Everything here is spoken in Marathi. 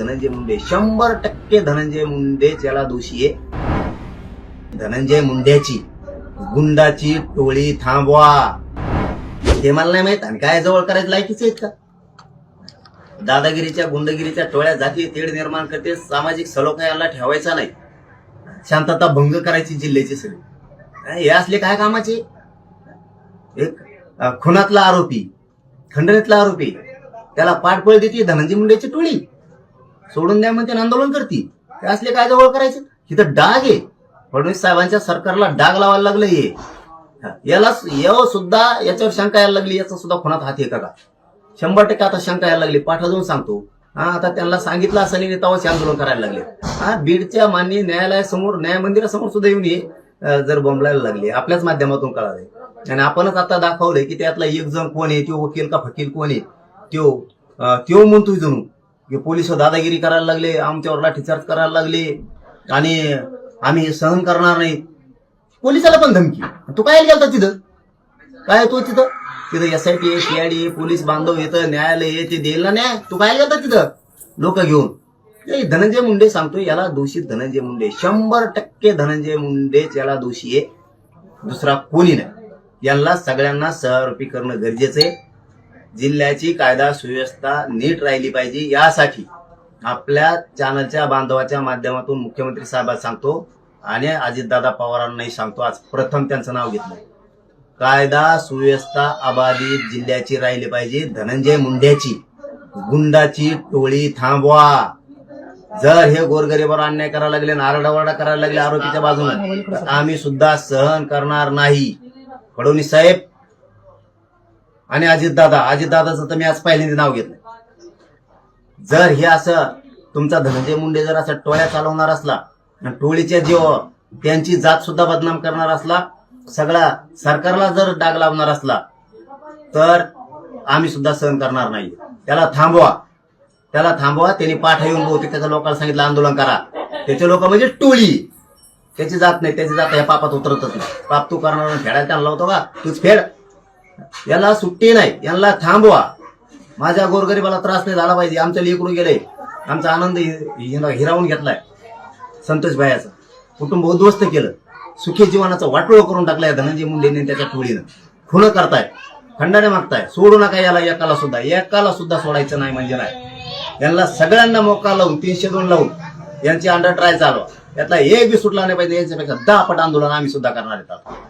धनंजय मुंडे. शंभर टक्के धनंजय मुंडे त्याला दोषी आहे. धनंजय मुंड्याची गुंडाची टोळी थांबवा. हे मला नाही माहीत. आणि काय जवळ करायचं लायकीच आहेत का दादागिरीच्या गुंडगिरीच्या टोळ्या जाती तेढ निर्माण करते. सामाजिक सलोखा याला ठेवायचा नाही. शांतता भंग करायची जिल्ह्याची सगळी. हे असले काय कामाचे? एक खुनातला आरोपी खंडणीतला आरोपी. त्याला पाठबळ देते धनंजय मुंडेची टोळी. सोडून द्या म्हणते आणि आंदोलन करतील ते असले काय जवळ करायचं? इथं डाग आहे. फडणवीस साहेबांच्या सरकारला डाग लावायला लागलं हे. याला याव सुद्धा याच्यावर शंका यायला लागली याचा सुद्धा खुनात हात आहे का शंभर टक्के आता शंका यायला लागली. पाठा जाऊन सांगतो. हा आता त्यांना सांगितलं असं नाही तेव्हाच आंदोलन करायला लागले. हा बीडच्या माननीय न्यायालयासमोर न्याय मंदिरासमोर सुद्धा येऊन हे जर बोंबलायला लागले. आपल्याच माध्यमातून कळाले आणि आपणच आता दाखवलंय की त्यातला एक जण कोण आहे तो वकील का फकील कोण आहे? त्यो त्यो म्हणतोय जणू. हे पोलीस दादागिरी करायला लागले आमच्यावर लाठीचार्ज करायला लागले आणि आम्ही सहन करणार नाही. पोलिसाला पण धमकी. तू काय गेलता तिथं? काय तो तिथं? तिथं S I T CID police बांधव येतं न्यायालय येते ते देईल ना न्याय. तू काय गेलता तिथं? लोक घेऊन. हे धनंजय मुंडे सांगतोय याला दोषी धनंजय मुंडे. शंभर टक्के धनंजय मुंडेच याला दोषी आहे. दुसरा कोणी नाही. यांना सगळ्यांना सहआरोपी करणं गरजेचं आहे. जिल्ह्याची कायदा सुव्यवस्था नीट राहिली पाहिजे यासाठी आपल्या चॅनलच्या बांधवाच्या माध्यमातून मुख्यमंत्री साहेबांना सांगतो आणि अजितदादा पवारांनाही सांगतो. आज प्रथम त्यांचं नाव घेतलं. कायदा सुव्यवस्था अबाधित जिल्ह्याची राहिली पाहिजे. धनंजय मुंड्याची गुंडाची टोळी थांबवा. जर हे गोरगरीबावर अन्याय करायला लागले नारडावरडा करायला लागले आरोपीच्या बाजूने तर आम्ही सुद्धा सहन करणार नाही. फडणवीस साहेब आणि अजितदादा अजितदादाचं तर मी आज पहिल्यांदा नाव घेतलं जर हे असं तुमचा धनंजय मुंडे जर असं टोळ्या चालवणार असला आणि टोळीच्या जीव त्यांची जात सुद्धा बदनाम करणार असला सगळा सरकारला जर डाग लावणार असला तर आम्ही सुद्धा सहन करणार नाही. त्याला थांबवा. त्याला थांबवा त्यांनी पाठ येऊन बहुतेक त्याच्या लोकांना सांगितलं आंदोलन करा. त्याचे लोक म्हणजे टोळी. त्याची जात नाही त्याची जात ह्या पापात उतरतच नाही. पाप तू करणार नाही. फेडायला त्यांना लावतो का? तूच फेड. याला सुट्टी नाही यांना थांबवा. माझ्या गोरगरीबाला त्रास नाही झाला पाहिजे आमचं लेकरू गेलंय आमचा आनंद हिरावून घेतलाय संतोष भायाचा कुटुंब उद्ध्वस्त केलं. सुखी जीवनाचा वाटोळ करून टाकलाय धनंजय मुंडेने त्याच्या टोळीनं. खुनं करताय खंडाने मागताय सोडू नका याला एकाला सुद्धा. एकाला सुद्धा सोडायचं नाही म्हणजे नाही. यांना सगळ्यांना मोका लावून तीनशे दोन लावून यांची अंडर ट्राय चालवा. यातला एक बी सुटला नाही पाहिजे यांच्यापेक्षा दहा पट आंदोलन आम्ही सुद्धा करणार आहेत.